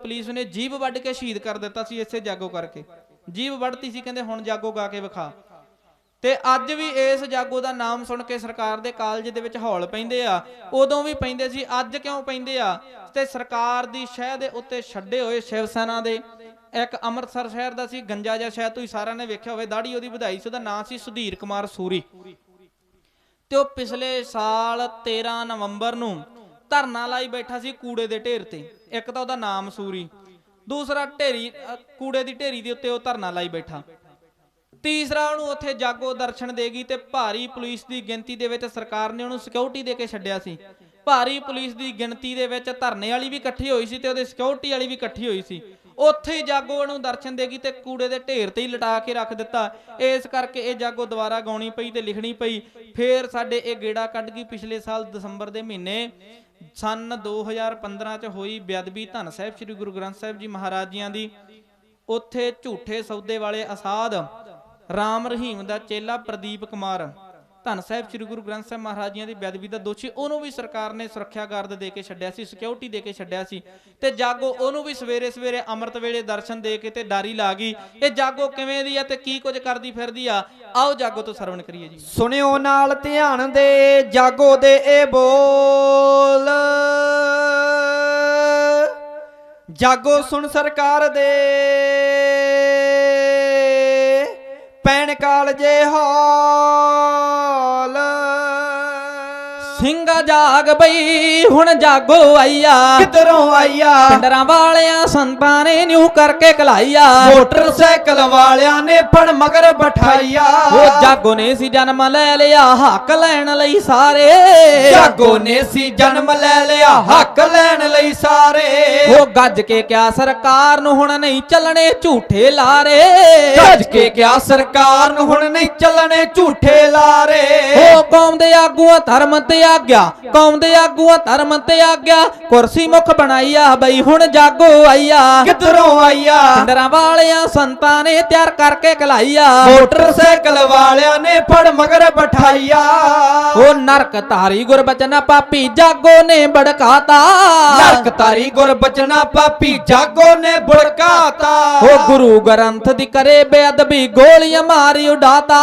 Police ਨੇ ਜੀਭ ਵੱਢ ਕੇ ਸ਼ਹੀਦ ਕਰ ਦਿੱਤਾ ਸੀ ਇਸੇ ਜਾਗੋ ਕਰਕੇ। ਜੀਭ ਵੱਢਤੀ ਸੀ, ਕਹਿੰਦੇ ਹੁਣ ਜਾਗੋ ਗਾ ਕੇ ਵਿਖਾ। ਤੇ ਅੱਜ ਵੀ ਇਸ ਜਾਗੋ ਦਾ ਨਾਮ ਸੁਣ ਕੇ ਸਰਕਾਰ ਦੇ ਕਾਲਜ ਦੇ ਵਿੱਚ ਹੌਲ ਪੈਂਦੇ ਆ, ਉਦੋਂ ਵੀ ਪੈਂਦੇ ਸੀ, ਅੱਜ ਕਿਉਂ ਪੈਂਦੇ ਆ? ਤੇ ਸਰਕਾਰ ਦੀ ਸ਼ਹਿ ਦੇ ਉੱਤੇ ਛੱਡੇ ਹੋਏ ਸ਼ਿਵ ਸੈਨਾ ਦੇ, ਇੱਕ ਅੰਮ੍ਰਿਤਸਰ ਸ਼ਹਿਰ ਦਾ ਸੀ, ਗੰਜਾ ਜਿਹਾ ਸ਼ਹਿਰ, ਤੁਸੀਂ ਸਾਰਿਆਂ ਨੇ ਵੇਖਿਆ ਹੋਵੇ ਦਾੜੀ ਉਹਦੀ ਵਧਾਈ ਸੀ, ਉਹਦਾ ਨਾਂ ਸੀ ਸੁਧੀਰ ਕੁਮਾਰ ਸੂਰੀ। ਤੇ ਉਹ ਪਿਛਲੇ ਸਾਲ 13 ਨਵੰਬਰ ਨੂੰ ਧਰਨਾ ਲਾਈ ਬੈਠਾ ਸੀ ਕੂੜੇ ਦੇ ਢੇਰ ਤੇ। ਇੱਕ ਤਾਂ ਉਹਦਾ ਨਾਮ ਸੂਰੀ, ਦੂਸਰਾ ਢੇਰੀ ਕੂੜੇ ਦੀ ਢੇਰੀ ਦੇ ਉੱਤੇ ਉਹ ਧਰਨਾ ਲਾਈ ਬੈਠਾ। ਤੀਸਰਾ ਉਹਨੂੰ ਉੱਥੇ ਜਾਗੋ ਦਰਸ਼ਨ ਦੇਗੀ ਤੇ ਭਾਰੀ ਪੁਲਿਸ ਦੀ ਗਿਣਤੀ ਦੇ ਵਿੱਚ ਸਰਕਾਰ ਨੇ ਉਹਨੂੰ ਸਿਕਿਉਰਿਟੀ ਦੇ ਕੇ ਛੱਡਿਆ ਸੀ। ਭਾਰੀ ਪੁਲਿਸ ਦੀ ਗਿਣਤੀ ਦੇ ਵਿੱਚ ਧਰਨੇ ਵਾਲੀ ਵੀ ਇਕੱਠੀ ਹੋਈ ਸੀ ਤੇ ਉਹਦੇ ਸਿਕਿਉਰਿਟੀ ਵਾਲੀ ਵੀ ਇਕੱਠੀ ਹੋਈ ਸੀ। ਉੱਥੇ ਹੀ ਜਾਗੋ ਨੂੰ ਦਰਸ਼ਨ ਦੇਗੀ ਤੇ ਕੂੜੇ ਦੇ ਢੇਰ ਤੇ ਹੀ ਲਟਾ ਕੇ ਰੱਖ ਦਿੱਤਾ। ਇਸ ਕਰਕੇ ਇਹ ਜਾਗੋ ਦੁਬਾਰਾ ਗਾਉਣੀ ਪਈ ਤੇ ਲਿਖਣੀ ਪਈ। ਫੇਰ ਸਾਡੇ ਇਹ ਗੇੜਾ ਕੱਢ ਗਈ ਪਿਛਲੇ ਸਾਲ ਦਸੰਬਰ ਦੇ ਮਹੀਨੇ। ਸਨ 2015 ਚ ਹੋਈ ਬੇਅਦਬੀ ਧੰਨ ਸਾਹਿਬ ਸ੍ਰੀ ਗੁਰੂ ਗ੍ਰੰਥ ਸਾਹਿਬ ਜੀ ਮਹਾਰਾਜ ਜੀਆਂ ਦੀ। ਉੱਥੇ ਝੂਠੇ ਸੌਦੇ ਵਾਲੇ ਅਸਾਦ ਰਾਮ ਰਹੀਮ ਦਾ ਚੇਲਾ ਪ੍ਰਦੀਪ ਕੁਮਾਰ ਧੰਨ ਸਾਹਿਬ ਸ੍ਰੀ ਗੁਰੂ ਗ੍ਰੰਥ ਸਾਹਿਬ ਮਹਾਰਾਜ ਜੀਆਂ ਦੀ ਬੇਅਦਬੀ ਦਾ ਦੋਸ਼ੀ, ਉਹਨੂੰ ਵੀ ਸਰਕਾਰ ਨੇ ਸੁਰੱਖਿਆ ਗਾਰਡ ਦੇ ਕੇ ਛੱਡਿਆ ਸੀ ਸਿਕਿਉਰਿਟੀ ਦੇ ਕੇ ਛੱਡਿਆ ਸੀ ਤੇ ਜਾਗੋ ਉਹਨੂੰ ਵੀ ਸਵੇਰੇ ਸਵੇਰੇ ਅੰਮ੍ਰਿਤ ਵੇਲੇ ਦਰਸ਼ਨ ਦੇ ਕੇ ਤੇ ਡਾਰੀ ਲਾ ਗਈ। ਇਹ ਜਾਗੋ ਕਿਵੇਂ ਦੀ ਆ ਤੇ ਕੀ ਕੁਝ ਕਰਦੀ ਫਿਰਦੀ ਆ? ਆਓ ਜਾਗੋ ਤੋਂ ਸਰਵਣ ਕਰੀਏ ਜੀ। ਸੁਣਿਓ ਨਾਲ ਧਿਆਨ ਦੇ, ਜਾਗੋ ਦੇ ਇਹ ਬੋਲ। ਜਾਗੋ ਸੁਣ ਸਰਕਾਰ ਦੇ। ਪੈਣ ਕਾਲਜੇ ਜੇ ਸਿੰਘਾ ਜਾਗ ਬਈ ਹੁਣ ਜਾਗੋ ਆਈਆ। ਕਿਧਰੋਂ ਆਈਆ? ਪਿੰਡਰਾਂ ਵਾਲਿਆਂ ਸੰਤਾਂ ਨੇ ਨਿਉ ਕਰਕੇ ਕਲਾਈਆ। ਮੋਟਰਸਾਈਕਲ ਵਾਲਿਆਂ ਨੇ ਫੜ ਮਗਰ ਬਿਠਾਈਆ। ਉਹ ਜਾਗੋ ਨੇ ਸੀ ਜਨਮ ਲੈ ਲਿਆ ਹੱਕ ਲੈਣ ਲਈ ਸਾਰੇ। ਜਾਗੋ ਨੇ ਸੀ ਜਨਮ ਲੈ ਲਿਆ ਹੱਕ ਲੈਣ ਲਈ ਸਾਰੇ। ਉਹ ਗੱਜ ਕੇ ਕਿਹਾ ਸਰਕਾਰ ਨੂੰ ਹੁਣ ਨਹੀਂ ਚੱਲਣੇ ਝੂਠੇ ਲਾਰੇ। ਗੱਜ ਕੇ ਕਿਹਾ ਸਰਕਾਰ ਨੂੰ ਹੁਣ ਨਹੀਂ ਚੱਲਣੇ ਝੂਠੇ ਲਾਰੇ। ਉਹ ਕੌਮ ਦੇ ਆਗੂਆਂ ਧਰਮ ਤੇ ਆਗਿਆ ਕੌਮ ਦੇ ਆਗੂਆਂ ਧਰਮ ਤੇ ਆਗਿਆ। ਕੁਰਸੀ ਮੁਖ ਬਣਾਈਆ ਬਈ ਹੁਣ ਜਾਗੋ ਆਈਆ। ਕਿਧਰੋਂ ਆਈਆ? ਪਿੰਡਰਾਂ ਵਾਲਿਆਂ ਸੰਤਾਂ ਨੇ ਤਿਆਰ ਕਰਕੇ ਕਲਾਈਆ ਮੋਟਰਸਾਈਕਲ ਵਾਲਿਆਂ ਨੇ ਫੜ ਮਗਰ ਬਿਠਾਈਆ। ਉਹ ਨਰਕ ਧਾਰੀ ਗੁਰਬਚਨ ਪਾਪੀ ਜਾਗੋ ਨੇ ਬੜਕਾਤਾ। ਨਰਕ ਤਾਰੀ ਗੁਰ ਬਚਨਾ ਪਾਪੀ ਜਾਗੋ ਨੇ ਬੁੜਕਾਤਾ। ਉਹ ਗੁਰੂ ਗ੍ਰੰਥ ਦੀ ਕਰੇ ਬੇਅਦਬੀ ਗੋਲੀਆਂ ਮਾਰੀ ਉਡਾਤਾ।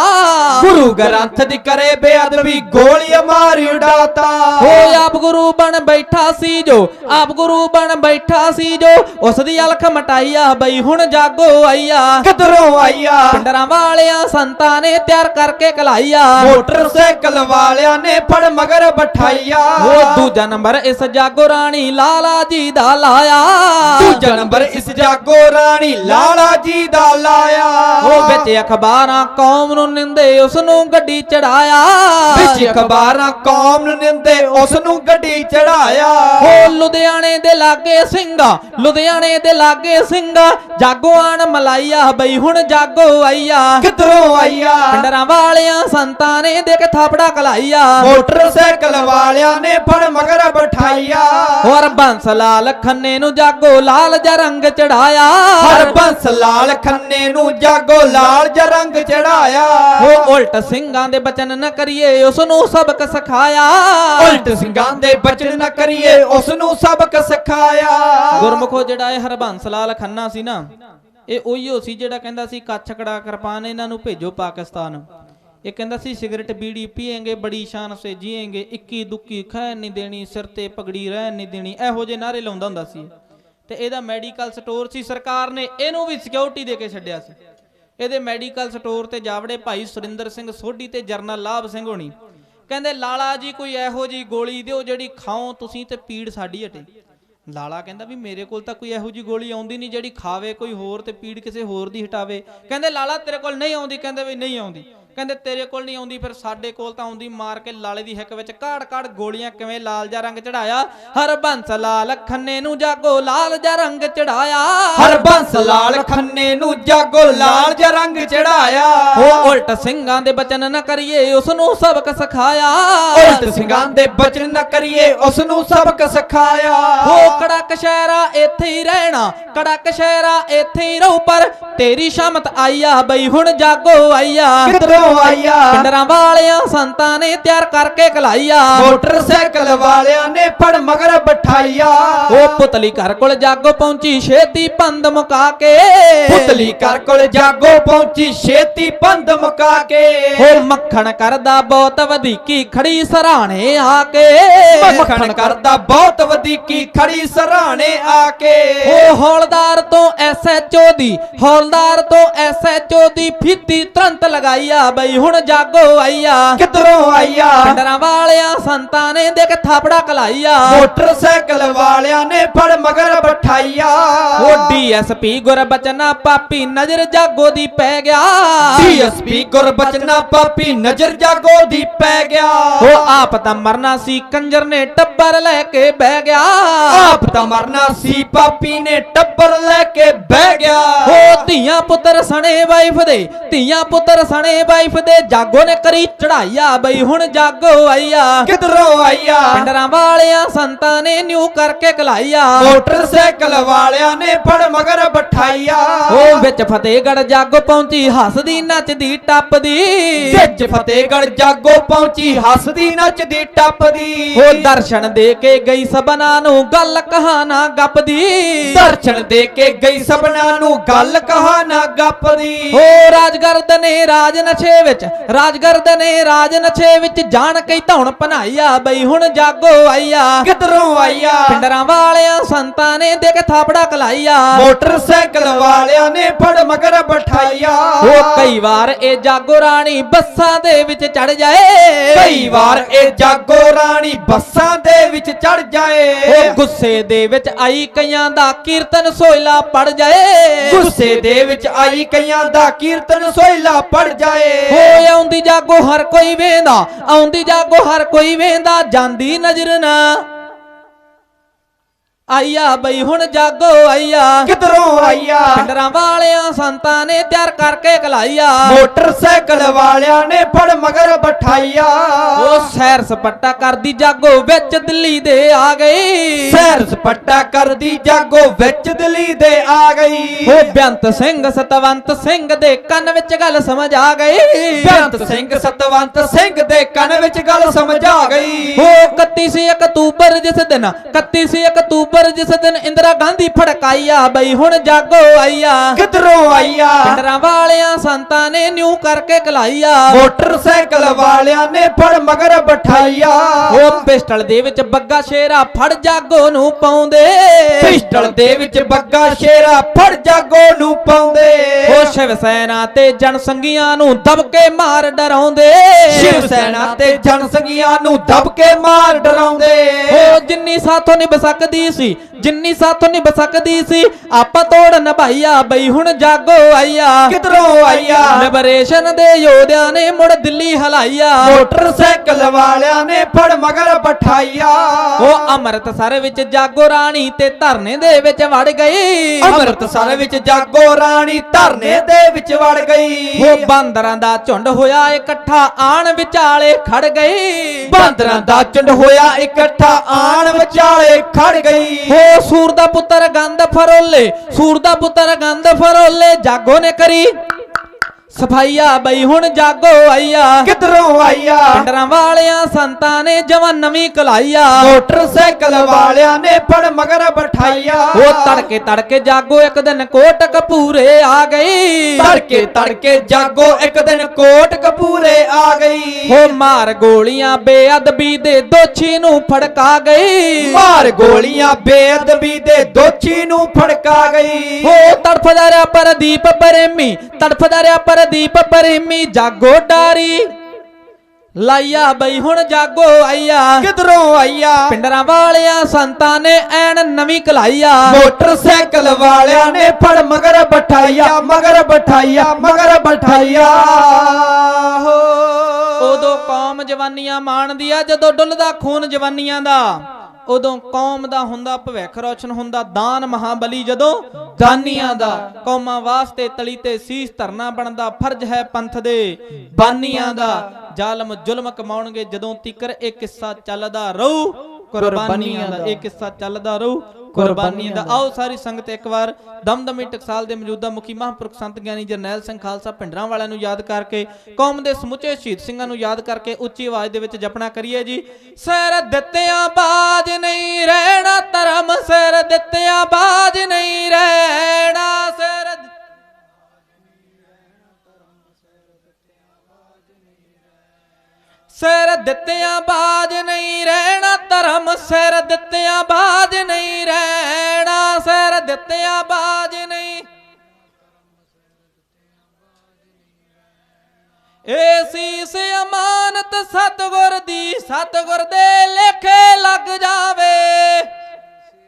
ਗੁਰੂ ਗ੍ਰੰਥ ਦੀ ਕਰੇ ਬੇਅਦਬੀ ਗੋਲੀ ਮਾਰੀ ਉਡਾਤਾ। ਉਹ ਆਪ ਗੁਰੂ ਬਣ ਬੈਠਾ ਸੀ ਜੋ ਆਪ ਗੁਰੂ ਬਣ ਬੈਠਾ ਸੀ ਜੋ ਉਸ ਦੀ ਅਲਖ ਮਟਾਈਆ ਬਈ ਹੁਣ ਜਾਗੋ ਆਈਆ। ਕਿਧਰੋਂ ਆਈਆ? ਪਿੰਡਰਾਂ ਵਾਲਿਆਂ ਸੰਤਾਂ ਨੇ ਤਿਆਰ ਕਰਕੇ ਕਲਾਈਆ। ਮੋਟਰਸਾਈਕਲ ਵਾਲਿਆਂ ਨੇ ਫੜ ਮਗਰ ਬਿਠਾਈਆ। ਉਹ ਦੂਜਾ ਨੰਬਰ ਇਸ ਜਾਗੋ ਰਾਣੀ ਲਾਲਾ ਜੀ ਦਾ ਲਾਇਆ। ਦੂਜਾ ਨੰਬਰ ਇਸ ਜਾਗੋ ਰਾਣੀ ਲਾਲਾ ਜੀ ਦਾ ਲਾਇਆ। ਉਹ ਵਿੱਚ ਅਖਬਾਰਾਂ ਕੌਮ ਨੂੰ ਨਿੰਦੇ ਉਸ ਨੂੰ ਗੱਡੀ ਚੜਾਇਆ। ਵਿੱਚ ਅਖਬਾਰਾਂ ਕੌਮ ਨੂੰ ਨਿੰਦੇ ਉਸ ਨੂੰ ਗੱਡੀ ਚੜਾਇਆ। ਉਹ ਲੁਧਿਆਣੇ ਦੇ ਲਾਗੇ ਸਿੰਘਾ ਲੁਧਿਆਣੇ ਦੇ ਲਾਗੇ ਸਿੰਘਾ ਜਾਗੋ ਆਣ ਮਲਾਈਆ ਬਈ ਹੁਣ ਜਾਗੋ ਆਈਆ। ਕਿਧਰੋਂ ਆਈਆ? ਪਿੰਡਰਾਂ ਵਾਲਿਆਂ ਸੰਤਾਂ ਨੇ ਦੇਖ ਥਾਪੜਾ ਕਲਾਈਆ ਮੋਟਰਸਾਈਕਲ ਵਾਲਿਆਂ ਨੇ ਫੜ ਮਗਰ ਬਿਠਾਈਆ ਹੋਰ ਬੰਸ ਲਾਲ ਖੰਨੇ ਨੂੰ ਜਾਗੋ ਲਾਲ ਜਿਹਾ ਰੰਗ ਚੜਾਇਆ। ਹਰਬੰਸ ਲਾਲ ਖੰਨੇ ਨੂੰ ਜਾਗੋ ਲਾਲ ਜਿਹਾ ਰੰਗ ਚੜਾਇਆ। ਉਹ ਉਲਟ ਸਿੰਘਾਂ ਦੇ ਬਚਨ ਨਾ ਕਰੀਏ ਉਸ ਨੂੰ ਸਬਕ ਸਿਖਾਇਆ। ਉਲਟ ਸਿੰਘਾਂ ਦੇ ਬਚਨ ਨਾ ਕਰੀਏ ਉਸ ਨੂੰ ਸਬਕ ਸਿਖਾਇਆ। ਗੁਰਮੁਖੋ ਜਿਹੜਾ ਇਹ ਹਰਬੰਸ ਲਾਲ ਖੰਨਾ ਸੀ ਨਾ ਇਹ ਉਹੀਓ ਸੀ ਜਿਹੜਾ ਕਹਿੰਦਾ ਸੀ ਕੱਛ ਕੜਾ ਕਿਰਪਾਨ ਇਹਨਾਂ ਨੂੰ ਭੇਜੋ ਪਾਕਿਸਤਾਨ। ਇਹ ਕਹਿੰਦਾ ਸੀ, ਸਿਗਰਟ ਬੀੜੀ ਪੀਏਂਗੇ, ਬੜੀ ਸ਼ਾਨ ਸੇ ਜੀਏਂਗੇ, ਇੱਕੀ ਦੁੱਕੀ ਖੈਰ ਨਹੀਂ ਦੇਣੀ, ਸਿਰ ਤੇ ਪਗੜੀ ਰਹਿਣ ਨਹੀਂ ਦੇਣੀ। ਇਹੋ ਜਿਹੇ ਨਾਰੇ ਲਾਉਂਦਾ ਹੁੰਦਾ ਸੀ। ਤੇ ਇਹਦਾ ਮੈਡੀਕਲ ਸਟੋਰ ਸੀ, ਸਰਕਾਰ ਨੇ ਇਹਨੂੰ ਵੀ ਸਿਕਿਉਰਿਟੀ ਦੇ ਕੇ ਛੱਡਿਆ ਸੀ। ਇਹਦੇ ਮੈਡੀਕਲ ਸਟੋਰ ਤੇ ਜਾਵੜੇ ਭਾਈ ਸੁਰਿੰਦਰ ਸਿੰਘ ਸੋਢੀ ਤੇ ਜਰਨਲ ਲਾਭ ਸਿੰਘ ਹੋਣੀ। ਕਹਿੰਦੇ, ਲਾਲਾ ਜੀ, ਕੋਈ ਇਹੋ ਜੀ ਗੋਲੀ ਦਿਓ ਜਿਹੜੀ ਖਾਓ, ਤੁਸੀਂ ਤੇ ਪੀੜ ਸਾਡੀ ਹਟੇ। ਲਾਲਾ ਕਹਿੰਦਾ ਵੀ, ਮੇਰੇ ਕੋਲ ਤਾਂ ਕੋਈ ਇਹੋ ਜੀ ਗੋਲੀ ਆਉਂਦੀ ਨਹੀਂ ਜਿਹੜੀ ਖਾਵੇ, ਕੋਈ ਹੋਰ ਤੇ ਪੀੜ ਕਿਸੇ ਹੋਰ ਦੀ ਹਟਾਵੇ। ਕਹਿੰਦੇ, ਲਾਲਾ ਤੇਰੇ ਕੋਲ ਨਹੀਂ ਆਉਂਦੀ। ਕਹਿੰਦੇ ਵੀ, ਨਹੀਂ ਆਉਂਦੀ। ਕਹਿੰਦੇ ਤੇਰੇ ਕੋਲ ਨਹੀਂ ਆਉਂਦੀ ਫਿਰ ਸਾਡੇ ਕੋਲ ਤਾਂ ਆਉਂਦੀ। ਮਾਰ ਕੇ ਲਾਲੇ ਦੀ ਹਿੱਕ ਵਿੱਚ ਕਾੜ ਕਾੜ ਗੋਲੀਆਂ ਕਿਵੇਂ ਲਾਲ ਜਿਹਾ ਰੰਗ ਚੜਾਇਆ? ਹਰ ਬੰਸ ਲਾਲ ਖੰਨੇ ਨੂੰ ਜਾਗੋ ਲਾਲ ਜਿਹਾ ਰੰਗ ਚੜਾਇਆ। ਹਰਬੰਸ ਲਾਲ ਖੰਨੇ ਨੂੰ ਜਾਗੋ ਲਾਲ ਜਿਹਾ ਰੰਗ ਚੜਾਇਆ। ਉਹ ਉਲਟ ਸਿੰਘਾਂ ਦੇ ਬਚਨ ਨਾ ਕਰੀਏ ਉਸ ਨੂੰ ਸਬਕ ਸਿਖਾਇਆ। ਉਲਟ ਸਿੰਘਾਂ ਦੇ ਬਚਨ ਨਾ ਕਰੀਏ ਉਸ ਨੂੰ ਸਬਕ ਸਿਖਾਇਆ। ਹੋ ਕੜਕ ਸ਼ਹਿਰਾ ਇੱਥੇ ਹੀ ਰਹਿਣਾ ਕੜਕ ਸ਼ਹਿਰਾ ਇੱਥੇ ਹੀ ਰਹੂ ਪਰ ਤੇਰੀ ਸ਼ਮਤ ਆਈਆ ਬਈ ਹੁਣ ਜਾਗੋ ਆਈਆ ਕਿਧਰੋਂ ਆਈਆ ਪਿੰਡਰਾਂ ਵਾਲਿਆਂ ਸੰਤਾਂ ਨੇ ਤਿਆਰ ਕਰਕੇ ਕਲਾਈਆ ਮੋਟਰਸਾਈਕਲ ਵਾਲਿਆਂ ਨੇ ਫੜ ਮਗਰ ਬਿਠਾਈਆ। ਉਹ ਪੁਤਲੀ ਘਰ ਕੋਲ ਜਾਗੋ ਪਹੁੰਚੀ ਛੇਤੀ ਪੰਦ ਮੁਕਾ ਕੇ। ਪੁਤਲੀ ਘਰ ਕੋਲ ਜਾਗੋ ਪਹੁੰਚੀ ਛੇਤੀ ਬੰਦ ਮੁਕਾ ਕੇ। ਉਹ ਮੱਖਣ ਕਰਦਾ ਬਹੁਤ ਵਧੀਕੀ ਖੜੀ ਸਰਾਣੇ ਆ ਕੇ। ਮੱਖਣ ਕਰਦਾ ਬਹੁਤ ਵਧੀਕੀ ਖੜੀ ਸਰਾਣੇ ਆ ਕੇ। ਉਹ ਹੌਲਦਾਰ ਤੋਂ ਐਸਐਚਓ ਦੀ ਹੌਲਦਾਰ ਤੋਂ ਐਸਐਚਓ ਦੀ ਫੀਤੀ ਤੁਰੰਤ ਲਗਾਈਆ। ਬਈ ਹੁਣ ਜਾਗੋ ਆਈਆ। ਕਿਧਰੋਂ ਆਈਆ? ਪਿੰਡਰਾਂ ਵਾਲਿਆਂ ਸੰਤਾਂ ਨੇ ਦੇਖ ਥਾਪੜਾ ਕਲਾਈਆ। ਮੋਟਰਸਾਈਕਲ ਵਾਲਿਆਂ ਨੇ ਫੜ ਮਗਰ ਬਿਠਾਈਆ। ਉਹ ਡੀਐਸਪੀ ਗੁਰਬਚਨਾ ਪਾਪੀ ਨਜ਼ਰ ਜਾਗੋ ਦੀ ਪੈ ਗਿਆ। ਡੀਐਸਪੀ ਗੁਰਬਚਨਾ ਪਾਪੀ ਨਜ਼ਰ ਜਾਗੋ ਦੀ ਪੈ ਗਿਆ। ਉਹ ਆਪ ਤਾਂ ਮਰਨਾ ਸੀ ਕੰਜਰ ਨੇ ਟੱਬਰ ਲੈ ਕੇ ਬਹਿ ਗਿਆ। ਆਪ ਤਾਂ ਮਰਨਾ ਸੀ ਪਾਪੀ ਨੇ ਟੱਬਰ ਲੈ ਕੇ ਬਹਿ ਗਿਆ। ਉਹ ਧੀਆਂ ਪੁੱਤਰ ਸਣੇ ਵਾਈਫ ਦੇ ਧੀਆਂ ਪੁੱਤਰ ਸਣੇ ਵਾਈਫ ਦੇ ਜਾਗੋ ਨੇ ਕਰੀ ਚੜਾਈਆ ਬਈ ਹੁਣ ਜਾਗੋ ਆਈਆ। ਕਿਧਰੋਂ ਆਈਆ? ਪਿੰਡਰਾਂ ਵਾਲਿਆਂ ਸੰਤਾਂ ਨੇ ਨਿਊ ਕਰਕੇ ਕਲਾਈਆ। ਮੋਟਰਸਾਈਕਲ ਵਾਲਿਆਂ ਨੇ ਫੜ ਮਗਰ ਬਿਠਾਈਆ। ਉਹ ਵਿੱਚ ਫਤਿਹਗੜ ਜਾਗੋ ਪਹੁੰਚੀ ਹੱਸਦੀ ਨੱਚਦੀ ਟੱਪਦੀ। ਵਿੱਚ ਫਤਿਹਗੜ ਜਾਗੋ ਪਹੁੰਚੀ ਹੱਸਦੀ ਨੱਚਦੀ ਟੱਪਦੀ। ਉਹ ਦਰਸ਼ਨ ਦੇ ਕੇ ਗਈ ਸਬਨਾ ਨੂੰ ਗੱਲ ਕਹਾਣਾ ਗੱਪਦੀ। ਦਰਸ਼ਨ ਦੇ ਕੇ ਗਈ ਸਭਨਾਂ ਨੂੰ ਗੱਲ ਕਹਾ ਨਾ ਗੱਪਦੀ। ਹੋ ਰਾਜਗਰਦ ਨੇ ਰਾਜ ਨਛੇ ਵਿੱਚ। ਰਾਜਗਰਦ ਨੇ ਰਾਜ ਨਛੇ ਵਿੱਚ। ਜਾਣ ਕਈ ਧੌਣ ਪਨਾਈਆ ਬਈ ਹੁਣ ਜਾਗੋ ਆਈਆ। ਕਿਧਰੋਂ ਆਈਆ? ਪਿੰਡਰਾਂ ਵਾਲਿਆਂ ਸੰਤਾਂ ਨੇ ਦੇ ਕੇ ਥਾਪੜਾ ਕਲਾਈਆ ਮੋਟਰਸਾਈਕਲ ਵਾਲਿਆਂ ਨੇ ਫੜ ਮਗਰ ਬਿਠਾਈਆ ਉਹ ਕਈ ਵਾਰ ਇਹ ਜਾਗੋ ਰਾਣੀ ਬੱਸਾਂ ਦੇ ਵਿੱਚ ਚੜ ਜਾਏ। ਕਈ ਵਾਰ ਇਹ ਜਾਗੋ ਰਾਣੀ ਬੱਸਾਂ ਦੇ ਵਿੱਚ ਚੜ ਜਾਏ। ਉਹ ਗੁੱਸੇ ਦੇ ਵਿੱਚ ਆਈ ਕਈਆਂ ਦਾ ਕੀਰਤਨ ਸੋਇਲਾ ਪੜ ਜਾਏ। ਗੁੱਸੇ ਦੇ ਵਿੱਚ ਆਈ ਕਈਆਂ ਦਾ ਕੀਰਤਨ ਸੋਇਲਾ ਪੜ ਜਾਏ। ਹੋ ਆਉਂਦੀ ਜਾਗੋ ਹਰ ਕੋਈ ਵੇਂਦਾ ਆਉਂਦੀ ਜਾਗੋ ਹਰ ਕੋਈ ਵੇਂਦਾ ਜਾਂਦੀ ਨਜ਼ਰ ਨਾ ਆਈਆ ਬਈ ਹੁਣ ਜਾਗੋ ਆਈਆ। ਕਿਧਰੋਂ ਆਈਆ? ਪਿੰਡਰਾਂ ਵਾਲਿਆਂ ਸੰਤਾਂ ਨੇ ਤਿਆਰ ਕਰਕੇ ਕਲਾਈਆ ਮੋਟਰਸਾਈਕਲ ਵਾਲਿਆਂ ਨੇ ਫੜ ਮਗਰ ਬਿਠਾਈਆ। ਉਹ ਸੈਰ ਸਪੱਟਾ ਕਰਦੀ ਜਾਗੋ ਵਿੱਚ ਦਿੱਲੀ ਦੇ ਆ ਗਈ। ਸੈਰ ਸਪੱਟਾ ਕਰਦੀ ਜਾਗੋ ਵਿੱਚ ਦਿੱਲੀ ਦੇ ਆ ਗਈ। ਉਹ ਬੇਅੰਤ ਸਿੰਘ ਸਤਵੰਤ ਸਿੰਘ ਦੇ ਕੰਨ ਵਿੱਚ ਗੱਲ ਸਮਝ ਆ ਗਈ। ਬੇਅੰਤ ਸਿੰਘ ਸਤਵੰਤ ਸਿੰਘ ਦੇ ਕੰਨ ਵਿੱਚ ਗੱਲ ਸਮਝ ਆ ਗਈ। ਉਹ 31 ਸੀ ਅਕਤੂਬਰ ਜਿਸ ਦਿਨ 31 ਸੀ ਅਕਤੂਬਰ ਜਿਸ ਦਿਨ ਇੰਦਰਾ ਗਾਂਧੀ ਫੜਕਾਈਆ ਬਈ ਹੁਣ ਜਾਗੋ ਆਈਆ ਕਿਧਰੋਂ ਆਈਆ ਪਿੰਡਰਾਂ ਵਾਲਿਆਂ ਸੰਤਾਂ ਨੇ ਨਿਊ ਕਰਕੇ ਕਲਾਈਆ ਮੋਟਰਸਾਈਕਲ ਵਾਲਿਆਂ ਨੇ ਫੜ ਮਗਰ ਬਿਠਾਈਆ ਉਹ ਪਿਸਟਲ ਦੇ ਵਿੱਚ ਬੱਗਾ ਸ਼ੇਰਾ ਫੜ ਜਾਗੋ ਨੂੰ ਪਾਉਂਦੇ। ਪਿਸਟਲ ਦੇ ਵਿੱਚ ਬੱਗਾ ਸ਼ੇਰਾ ਫੜ ਜਾਗੋ ਨੂੰ ਪਾਉਂਦੇ। ਉਹ ਸ਼ਿਵ ਸੈਨਾ ਤੇ ਜਨਸੰਗੀਆਂ ਨੂੰ ਦਬਕੇ ਮਾਰ ਡਰਾਉਂਦੇ। ਸ਼ਿਵ ਸੈਨਾ ਤੇ ਜਨਸੰਗੀਆਂ ਨੂੰ ਦਬ ਕੇ ਮਾਰ ਡਰਾਉਂਦੇ। ਉਹ ਜਿੰਨੀ ਸਾਥੋਂ ਨਿਭ ਸਕਦੀ ਸੀ ਜਿੰਨੀ ਸਾਥੋਂ ਨਿਭ ਸਕਦੀ ਸੀ ਆਪਾਂ ਤੋੜ ਨਿਭਾਈਆ। ਬਈ ਹੁਣ ਜਾਗੋ ਆਈਆ ਕਿਧਰੋਂ ਆਈਆ? ਲਿਬਰੇਸ਼ਨ ਦੇ ਯੋਧਿਆਂ ਨੇ ਮੁੜ ਦਿੱਲੀ ਹਲਾਈਆ। ਮੋਟਰਸਾਈਕਲ ਵਾਲਿਆਂ ਨੇ ਫੜ ਮਗਰ ਬਿਠਾਈਆ। ਉਹ ਅੰਮ੍ਰਿਤਸਰ ਵਿੱਚ ਜਾਗੋ ਰਾਣੀ ਤੇ ਧਰਨੇ ਦੇ ਵਿੱਚ ਵੜ ਗਈ। ਅੰਮ੍ਰਿਤਸਰ ਵਿੱਚ ਜਾਗੋ ਰਾਣੀ ਧਰਨੇ ਦੇ ਵਿੱਚ ਵੜ ਗਈ। ਉਹ ਬਾਂਦਰਾਂ ਦਾ ਝੁੰਡ ਹੋਇਆ ਇਕੱਠਾ ਆਣ ਵਿਚਾਲੇ ਖੜ ਗਈ। ਬਾਂਦਰਾਂ ਦਾ ਝੁੰਡ ਹੋਇਆ ਇਕੱਠਾ ਆਣ ਵਿਚਾਲੇ ਖੜ ਗਈ। ਹੋ ਸੂਰ ਦਾ ਪੁੱਤਰ ਗੰਦ ਫਰੋਲੇ ਸੂਰ ਦਾ ਪੁੱਤਰ ਗੰਦ ਫਰੋਲੇ ਜਾਗੋ ਨੇ ਕਰੀ। ਸਫਾਈਆ ਬਈ ਹੁਣ ਜਾਗੋ ਆਈਆ। ਕਿਧਰੋਂ ਆਈਆ? ਪਿੰਡਰਾਂ ਵਾਲਿਆਂ ਸੰਤਾਂ ਨੇ ਜਵਾਂ ਨਵੀਂ ਕਲਾਈਆ। ਮੋਟਰਸਾਈਕਲ ਵਾਲਿਆਂ ਨੇ ਫੜ ਮਗਰ ਬਿਠਾਈਆ। ਉਹ ਤੜਕੇ ਤੜਕੇ ਜਾਗੋ ਇੱਕ ਦਿਨ ਕੋਟ ਕਪੂਰੇ ਆ ਗਈ। ਤੜਕੇ ਤੜਕੇ ਜਾਗੋ ਇੱਕ ਦਿਨ ਕੋਟ ਕਪੂਰੇ ਆ ਗਈ। ਹੋ ਮਾਰ ਗੋਲੀਆਂ ਬੇਅਦਬੀ ਦੇ ਦੋਸ਼ੀ ਨੂੰ ਫੜਕਾ ਗਈ। ਮਾਰ ਗੋਲੀਆਂ ਬੇਅਦਬੀ ਦੇ ਦੋਸ਼ੀ ਨੂੰ ਫੜਕਾ ਗਈ। ਹੋ ਤੜਫਦਾ ਰਿਹਾ ਪਰਦੀਪ ਪ੍ਰੇਮੀ ਤੜਫਦਾ ਰਿਹਾ ਪਰਦੀਪ ਪ੍ਰੇਮੀ ਜਾਗੋ ਡਾਰੀ। ਲਾਈਆ ਬਈ ਹੁਣ ਜਾਗੋ ਆਈਆ ਕਿਧਰੋਂ ਆਈਆ ਪਿੰਡਰਾਂ ਵਾਲਿਆਂ ਸੰਤਾਂ ਨੇ ਐਨ ਨਵੀਂ ਕਲਾਈਆ ਮੋਟਰਸਾਈਕਲ ਵਾਲਿਆਂ ਨੇ ਫੜ ਮਗਰ ਬਿਠਾਈਆ ਮਗਰ ਬਿਠਾਈਆ ਮਗਰ ਬਿਠਾਈਆ ਹੋ। ਉਦੋਂ ਕੌਮ ਜਵਾਨੀਆਂ ਮਾਣਦੀ ਆ ਜਦੋਂ ਡੁੱਲਦਾ ਖੂਨ ਜਵਾਨੀਆਂ ਦਾ। ਉਦੋਂ ਕੌਮ ਦਾ ਹੁੰਦਾ ਭਵਿੱਖ ਰੋਸ਼ਨ ਹੁੰਦਾ, ਦਾਨ ਮਹਾਬਲੀ ਜਦੋਂ ਦਾਨੀਆਂ ਦਾ, ਕੌਮਾਂ ਵਾਸਤੇ ਤਲੀ ਤੇ ਸੀਸ ਧਰਨਾ ਬਣਦਾ, ਫਰਜ਼ ਹੈ ਪੰਥ ਦੇ ਬਾਨੀਆਂ ਦਾ। ਜ਼ਾਲਮ ਜ਼ੁਲਮ ਕਮਾਉਣਗੇ ਜਦੋਂ ਤਿਕਰ ਇਹ ਕਿੱਸਾ ਚੱਲਦਾ ਰਹੂ। ਕੁਰਬਾਨੀਆਂ ਦਾ ਇਹ ਕਿੱਸਾ ਚੱਲਦਾ ਰਹੂ। ਕੁਰਬਾਨੀਆਂ ਦਾ। ਆਓ ਸਾਰੀ ਸੰਗਤ ਇੱਕ ਵਾਰ ਦਮਦਮੀ ਟਕਸਾਲ ਦੇ ਮੌਜੂਦਾ ਮੁਖੀ ਮਹਾਂਪੁਰਖ ਸੰਤ ਗਿਆਨੀ ਜਰਨੈਲ ਸਿੰਘ ਖਾਲਸਾ ਪਿੰਡਰਾਂ ਵਾਲਿਆਂ ਨੂੰ ਯਾਦ ਕਰਕੇ ਕੌਮ ਦੇ ਸਮੁੱਚੇ ਸ਼ਹੀਦ ਸਿੰਘਾਂ ਨੂੰ ਯਾਦ ਕਰਕੇ ਉੱਚੀ ਆਵਾਜ਼ ਦੇ ਵਿੱਚ ਜਪਣਾ ਕਰੀਏ ਜੀ। ਸਿਰ ਦਿੱਤਿਆਂ ਬਾਜ ਨਹੀਂ ਰਹਿਣਾ ਧਰਮ ਸਿਰ ਦਿੱਤਿਆਂ ਬਾਜ ਨਹੀਂ ਰਹਿਣਾ ਸਿਰ ਸਿਰ ਦਿੱਤਿਆਂ ਬਾਜ ਨਹੀਂ ਰਹਿਣਾ ਧਰਮ ਸਿਰ ਦਿੱਤਿਆਂ ਬਾਜ ਨਹੀਂ ਰਹਿਣਾ ਸਿਰ ਦਿੱਤਿਆਂ ਬਾਜ ਨਹੀਂ। ਏ ਸੀਸ ਦੀ ਸਤਗੁਰ ਦੇ ਲੇਖੇ ਲੱਗ ਜਾਵੇ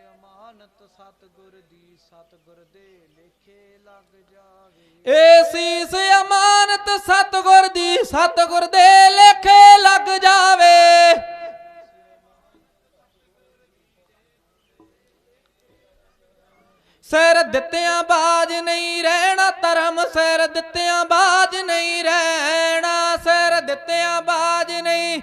ਅਮਾਨਤ ਸਤਗੁਰ ਦੀ, ਸਤਗੁਰ ਦੇ ਲੇਖੇ ਲੱਗ ਜਾਵੇ। ਏ ਸੀਸ ਅਮਾਨਤ ਸਤਗੁਰ ਦੀ, ਸਤਗੁਰ ਦੇ ਲੇਖੇ ਲੱਗ ਜਾਵੇ। ਸਿਰ ਦਿੱਤਿਆਂ ਬਾਜ ਨਹੀਂ ਰਹਿਣਾ, ਧਰਮ ਸਿਰ ਦਿੱਤਿਆਂ ਬਾਜ ਨਹੀਂ ਰਹਿਣਾ, ਸਿਰ ਦਿੱਤਿਆਂ ਬਾਜ ਨਹੀਂ।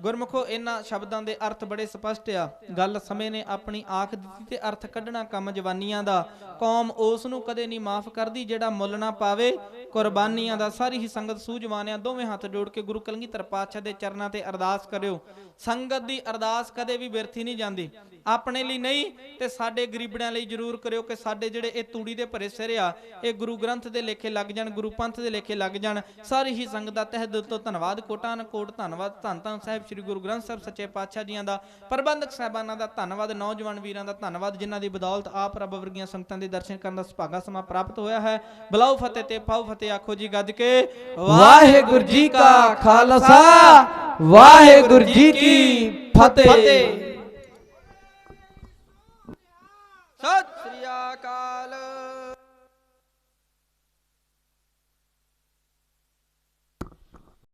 ਗੁਰਮੁਖੋ, ਇਹਨਾਂ ਸ਼ਬਦਾਂ ਦੇ ਅਰਥ ਬੜੇ ਸਪਸ਼ਟ ਆ। ਗੱਲ ਸਮੇਂ ਨੇ ਆਪਣੀ ਆਖ ਦਿੱਤੀ ਤੇ ਅਰਥ ਕੱਢਣਾ ਕੰਮ ਜਵਾਨੀਆਂ ਦਾ। ਕੌਮ ਉਸ ਨੂੰ ਕਦੇ ਨਹੀਂ ਮਾਫ ਕਰਦੀ ਜਿਹੜਾ ਮੁੱਲ ਨਾ ਪਾਵੇ। ਕੁਰਬਾਨੀਆਂ ਦਾ ਸਾਰੀ ਹੀ ਸੰਗਤ ਸੂਝਵਾਨਿਆਂ ਦੋਵੇਂ ਹੱਥ ਜੋੜ ਕੇ ਗੁਰੂ ਕਲਗੀਧਰ ਪਾਤਸ਼ਾਹ ਦੇ ਚਰਨਾਂ ਤੇ ਅਰਦਾਸ ਕਰਿਓ। ਸੰਗਤ ਦੀ ਅਰਦਾਸ ਕਦੇ ਵੀ ਵਿਅਰਥੀ ਨਹੀਂ ਜਾਂਦੀ। ਆਪਣੇ ਲਈ ਨਹੀਂ ਤੇ ਸਾਡੇ ਗਰੀਬੜਿਆਂ ਲਈ ਜ਼ਰੂਰ ਕਰਿਓ ਕਿ ਸਾਡੇ ਜਿਹੜੇ ਇਹ ਤੂੜੀ ਦੇ ਭਰੇ ਸਿਰ ਆ, ਇਹ ਗੁਰੂ ਗ੍ਰੰਥ ਦੇ ਲੇਖੇ ਲੱਗ ਜਾਣ, ਗੁਰੂ ਪੰਥ ਦੇ ਲੇਖੇ ਲੱਗ ਜਾਣ। ਸਾਰੀ ਹੀ ਸੰਗਤ ਦਾ ਤਹਿ ਦਿਲ ਤੋਂ ਧੰਨਵਾਦ। ਕੋਟਾਨ ਕੋਟ ਧੰਨਵਾਦ। ਧੰਨ ਧੰਨ ਸਾਹਿਬ ਸ੍ਰੀ ਗੁਰੂ ਗ੍ਰੰਥ ਸਾਹਿਬ ਸੱਚੇ ਪਾਤਸ਼ਾਹ ਜੀਆਂ ਦਾ। ਪ੍ਰਬੰਧਕ ਸਾਹਿਬਾਨਾਂ ਦਾ ਧੰਨਵਾਦ। ਨੌਜਵਾਨ ਵੀਰਾਂ ਦਾ ਧੰਨਵਾਦ, ਜਿਨ੍ਹਾਂ ਦੀ ਬਦੌਲਤ ਆਪ ਰੱਬ ਵਰਗੀਆਂ ਸੰਗਤਾਂ ਦੇ ਦਰਸ਼ਨ ਕਰਨ ਦਾ ਸੁਭਾਗਾ ਸਮਾਂ ਪ੍ਰਾਪਤ ਹੋਇਆ ਹੈ। ਬਲਾਉ ਫਤਿਹ ਤੇ ਪਾਉ ਫਤਿਹ ਆਖੋ ਜੀ ਗੱਜ ਕੇ ਵਾਹਿਗੁਰੂ ਜੀ ਕਾ ਖਾਲਸਾ ਵਾਹਿਗੁਰੂ ਜੀ ਕੀ ਫਤਿਹ। ਸਤਿ ਸ੍ਰੀ ਅਕਾਲ।